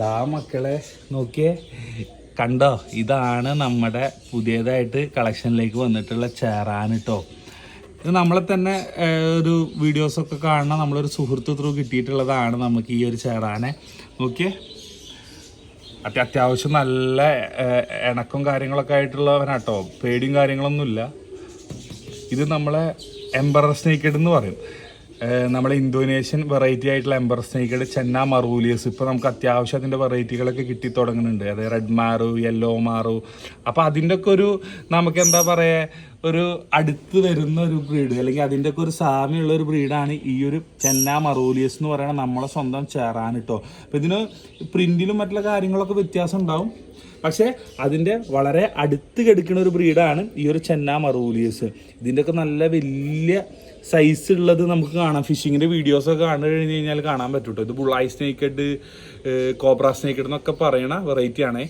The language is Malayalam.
ദാ മക്കളെ നോക്കിയേ. കണ്ടോ ഇതാണ് നമ്മുടെ പുതിയതായിട്ട് കളക്ഷനിലേക്ക് വന്നിട്ടുള്ള ചേറാൻ കേട്ടോ ഇത് നമ്മളെ തന്നെ ഒരു വീഡിയോസൊക്കെ കാണണം നമ്മളൊരു സുഹൃത്ത് ത്രൂ കിട്ടിയിട്ടുള്ളതാണ് നമുക്ക് ഈ ഒരു ചേറാനെ. നോക്കിയേ. അത്യ അത്യാവശ്യം നല്ല ഇണക്കും കാര്യങ്ങളൊക്കെ ആയിട്ടുള്ളവനാട്ടോ. പേടിയും കാര്യങ്ങളൊന്നുമില്ല. ഇത് നമ്മളെ എംബറർ സ്നേക്കഡ് എന്ന് പറയും. ഏഹ് നമ്മളെ ഇന്തോനേഷ്യൻ വെറൈറ്റി ആയിട്ടുള്ള എംബർ സ്നേക്കഡ് ചെന്ന മറൂലിയസ്. ഇപ്പോൾ നമുക്ക് അത്യാവശ്യം അതിന്റെ വെറൈറ്റികളൊക്കെ കിട്ടി തുടങ്ങുന്നുണ്ട്. അതായത് റെഡ് മാറു യെല്ലോ മാറു അപ്പോൾ അതിന്റെ ഒക്കെ ഒരു നമുക്ക് എന്താ പറയുക ഒരു അടുത്ത് വരുന്ന ഒരു ബ്രീഡ് അല്ലെങ്കിൽ അതിന്റെ ഒക്കെ ഒരു സാമ്യമുള്ള ഒരു ബ്രീഡാണ് ഈ ഒരു ചെന്ന മറോലിയസ് എന്ന് പറയുന്ന നമ്മളെ സ്വന്തം ചേറാൻ കേട്ടോ അപ്പോൾ ഇതിന് പ്രിന്റിലും മറ്റുള്ള കാര്യങ്ങളൊക്കെ വ്യത്യാസം ഉണ്ടാവും. പക്ഷേ അതിന്റെ വളരെ അടുത്ത് കെടുക്കുന്ന ഒരു ബ്രീഡാണ് ഈ ഒരു ചെന്ന മറൂലിയസ്. ഇതിന്റെയൊക്കെ നല്ല വലിയ സൈസ് ഉള്ളത് നമുക്ക് കാണാം. ഫിഷിങ്ങിന്റെ വീഡിയോസൊക്കെ കണ്ടു കഴിഞ്ഞ് കഴിഞ്ഞാൽ കാണാൻ പറ്റും ഇത് ബുള്ളായി സ്നേക്കഡ് കോബ്ര സ്നേക്കഡ് എന്നൊക്കെ പറയണ വെറൈറ്റി ആണേ.